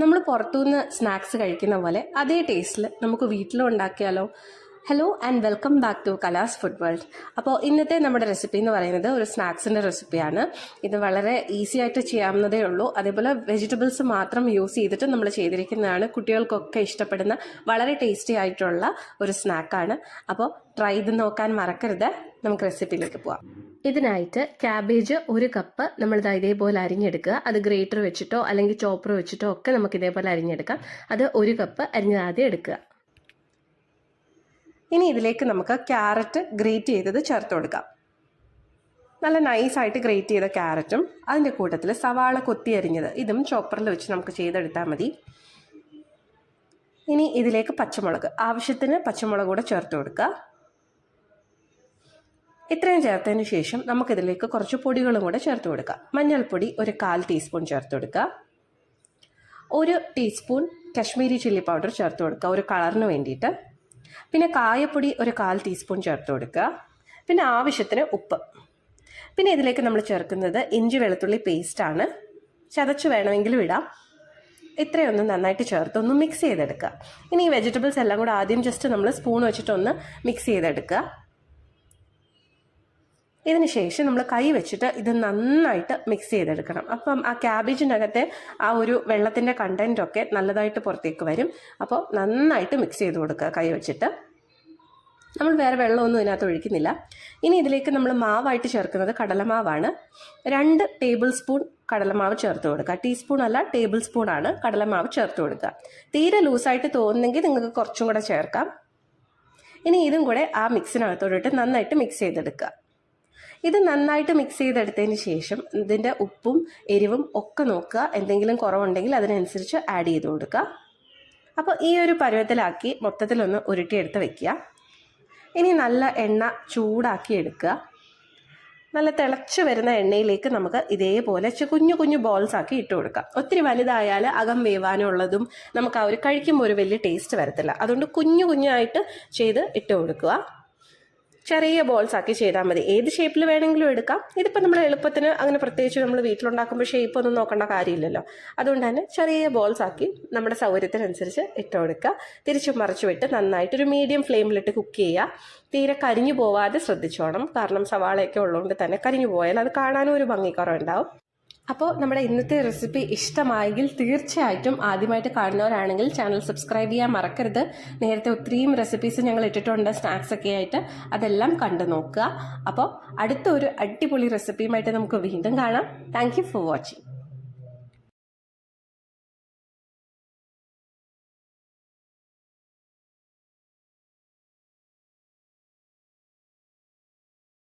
നമ്മൾ പുറത്തുനിന്ന് സ്നാക്സ് കഴിക്കുന്ന പോലെ അതേ ടേസ്റ്റിൽ നമുക്ക് വീട്ടിലും ഉണ്ടാക്കിയാലോ? Hello and welcome back to Kala's food world അപ്പോൾ ഇന്നത്തെ നമ്മുടെ റെസിപ്പി എന്ന് പറയുന്നത് ഒരു സ്നാക്സിന്റെ റെസിപ്പിയാണ് ഇത് വളരെ ഈസി ആയിട്ട് ചെയ്യാവുന്നതേ ഉള്ളൂ. അതേപോലെ വെജിറ്റബിൾസ് മാത്രം യൂസ് ചെയ്തിട്ട് നമ്മൾ ചെയ്തിരിക്കുന്നതാണ്. കുട്ടികൾക്കൊക്കെ ഇഷ്ടപ്പെടുന്ന വളരെ ടേസ്റ്റി ആയിട്ടുള്ള ഒരു സ്നാക്കാണ് അപ്പോൾ ട്രൈ ചെയ്ത് നോക്കാൻ മറക്കരുത്. നമുക്ക് റെസിപ്പിയിലേക്ക് പോവാം. ഇതിനായിട്ട് ക്യാബേജ് ഒരു കപ്പ് നമ്മൾ ഇതാ ഇതേപോലെ അരിഞ്ഞെടുക്കുക. അത് ഗ്രേറ്റർ വെച്ചിട്ടോ അല്ലെങ്കിൽ ചോപ്പർ വെച്ചിട്ടോ ഒക്കെ നമുക്ക് ഇതേപോലെ അരിഞ്ഞെടുക്കാം. അത് ഒരു കപ്പ് അരിഞ്ഞ് ആദ്യം എടുക്കുക. ഇനി ഇതിലേക്ക് നമുക്ക് ക്യാരറ്റ് ഗ്രേറ്റ് ചെയ്തത് ചേർത്ത് കൊടുക്കാം. നല്ല നൈസായിട്ട് ഗ്രേറ്റ് ചെയ്ത ക്യാരറ്റും അതിന്റെ കൂട്ടത്തിൽ സവാള കൊത്തി അരിഞ്ഞത് ഇതും ചോപ്പറിൽ വെച്ച് നമുക്ക് ചെയ്തെടുത്താൽ മതി. ഇനി ഇതിലേക്ക് പച്ചമുളക്. ആവശ്യത്തിന് പച്ചമുളക് കൂടെ ചേർത്ത് കൊടുക്കുക. ഇത്രയും ചേർത്തതിന് ശേഷം നമുക്കിതിലേക്ക് കുറച്ച് പൊടികളും കൂടെ ചേർത്ത് കൊടുക്കാം. മഞ്ഞൾപ്പൊടി ഒരു കാൽ ടീസ്പൂൺ ചേർത്ത് കൊടുക്കുക ഒരു ടീസ്പൂൺ കശ്മീരി ചില്ലി പൗഡർ ചേർത്ത് കൊടുക്കുക ഒരു കളറിന് വേണ്ടിയിട്ട്. പിന്നെ കായപ്പൊടി ഒരു കാൽ ടീസ്പൂൺ ചേർത്ത് കൊടുക്കുക. പിന്നെ ആവശ്യത്തിന് ഉപ്പ്. പിന്നെ ഇതിലേക്ക് നമ്മൾ ചേർക്കുന്നത് ഇഞ്ചി വെളുത്തുള്ളി പേസ്റ്റാണ് ചതച്ച് വേണമെങ്കിലും ഇടാം. ഇത്രയൊന്നും നന്നായിട്ട് ചേർത്ത് ഒന്ന് മിക്സ് ചെയ്തെടുക്കുക. ഇനി ഈ വെജിറ്റബിൾസ് എല്ലാം കൂടെ ആദ്യം ജസ്റ്റ് നമ്മൾ സ്പൂൺ വെച്ചിട്ടൊന്ന് മിക്സ് ചെയ്തെടുക്കുക. ഇതിന് ശേഷം നമ്മൾ കൈ വെച്ചിട്ട് ഇത് നന്നായിട്ട് മിക്സ് ചെയ്തെടുക്കണം. അപ്പം ആ ക്യാബേജിനകത്തെ ആ ഒരു വെള്ളത്തിന്റെ കണ്ടന്റൊക്കെ നല്ലതായിട്ട് പുറത്തേക്ക് വരും. അപ്പോൾ നന്നായിട്ട് മിക്സ് ചെയ്ത് കൊടുക്കുക കൈ വെച്ചിട്ട്. നമ്മൾ വേറെ വെള്ളമൊന്നും ഇതിനകത്ത് ഒഴിക്കുന്നില്ല. ഇനി ഇതിലേക്ക് നമ്മൾ മാവായിട്ട് ചേർക്കുന്നത് കടലമാവാണ്. രണ്ട് ടേബിൾ സ്പൂൺ കടലമാവ് ചേർത്ത് കൊടുക്കുക. ടീസ്പൂൺ അല്ല ടേബിൾ സ്പൂൺ ആണ് കടലമാവ് ചേർത്ത് കൊടുക്കുക. തീരെ ലൂസായിട്ട് തോന്നുന്നെങ്കിൽ നിങ്ങൾക്ക് കുറച്ചും കൂടെ ചേർക്കാം. ഇനി ഇതും കൂടെ ആ മിക്സിനകത്തോട്ടിട്ട് നന്നായിട്ട് മിക്സ് ചെയ്തെടുക്കുക. ഇത് നന്നായിട്ട് മിക്സ് ചെയ്തെടുത്തതിന് ശേഷം ഇതിന്റെ ഉപ്പും എരിവും ഒക്കെ നോക്കുക. എന്തെങ്കിലും കുറവുണ്ടെങ്കിൽ അതിനനുസരിച്ച് ആഡ് ചെയ്ത് കൊടുക്കുക. അപ്പോൾ ഈ ഒരു പരുവത്തിലാക്കി മൊത്തത്തിലൊന്ന് ഉരുട്ടിയെടുത്ത് വെക്കുക. ഇനി നല്ല എണ്ണ ചൂടാക്കി എടുക്കുക. നല്ല തിളച്ച് വരുന്ന എണ്ണയിലേക്ക് നമുക്ക് ഇതേപോലെ കുഞ്ഞു കുഞ്ഞു ബോൾസ് ആക്കി ഇട്ട് കൊടുക്കാം. ഒത്തിരി വലുതായാൽ അകം വേവാനുള്ളതും നമുക്ക് ആ ഒരു കഴിക്കുമ്പോൾ ഒരു വലിയ ടേസ്റ്റ് വരത്തില്ല. അതുകൊണ്ട് കുഞ്ഞു കുഞ്ഞായിട്ട് ചെയ്ത് ഇട്ട് കൊടുക്കുക. ചെറിയ ബോൾസ് ആക്കി ചെയ്താൽ മതി. ഏത് ഷേപ്പിൽ വേണമെങ്കിലും എടുക്കാം. ഇതിപ്പോൾ നമ്മൾ എളുപ്പത്തിന് അങ്ങനെ പ്രത്യേകിച്ച് നമ്മൾ വീട്ടിലുണ്ടാക്കുമ്പോൾ ഷേപ്പ് ഒന്നും നോക്കേണ്ട കാര്യമില്ലല്ലോ. അതുകൊണ്ട് തന്നെ ചെറിയ ബോൾസ് ആക്കി നമ്മുടെ സൗകര്യത്തിനനുസരിച്ച് ഇട്ട് കൊടുക്കുക തിരിച്ചു മറിച്ച് വിട്ട് നന്നായിട്ടൊരു മീഡിയം ഫ്ലെയിമിലിട്ട് കുക്ക് ചെയ്യുക. തീരെ കരിഞ്ഞു പോവാതെ ശ്രദ്ധിച്ചോണം. കാരണം സവാളയൊക്കെ ഉള്ളതുകൊണ്ട് തന്നെ കരിഞ്ഞു പോയാൽ അത് കാണാനും ഒരു ഭംഗിക്കുറവുണ്ടാവും അപ്പോൾ നമ്മുടെ ഇന്നത്തെ റെസിപ്പി ഇഷ്ടമായെങ്കിൽ തീർച്ചയായിട്ടും ആദ്യമായിട്ട് കാണുന്നവരാണെങ്കിൽ ചാനൽ സബ്സ്ക്രൈബ് ചെയ്യാൻ മറക്കരുത്. നേരത്തെ ഒത്തിരിയും റെസിപ്പീസ് ഞങ്ങൾ ഇട്ടിട്ടുണ്ട് സ്നാക്സ് ഒക്കെ ആയിട്ട്. അതെല്ലാം കണ്ടു നോക്കുക. അപ്പോൾ അടുത്ത ഒരു അടിപൊളി റെസിപ്പിയുമായിട്ട് നമുക്ക് വീണ്ടും കാണാം. Thank for watching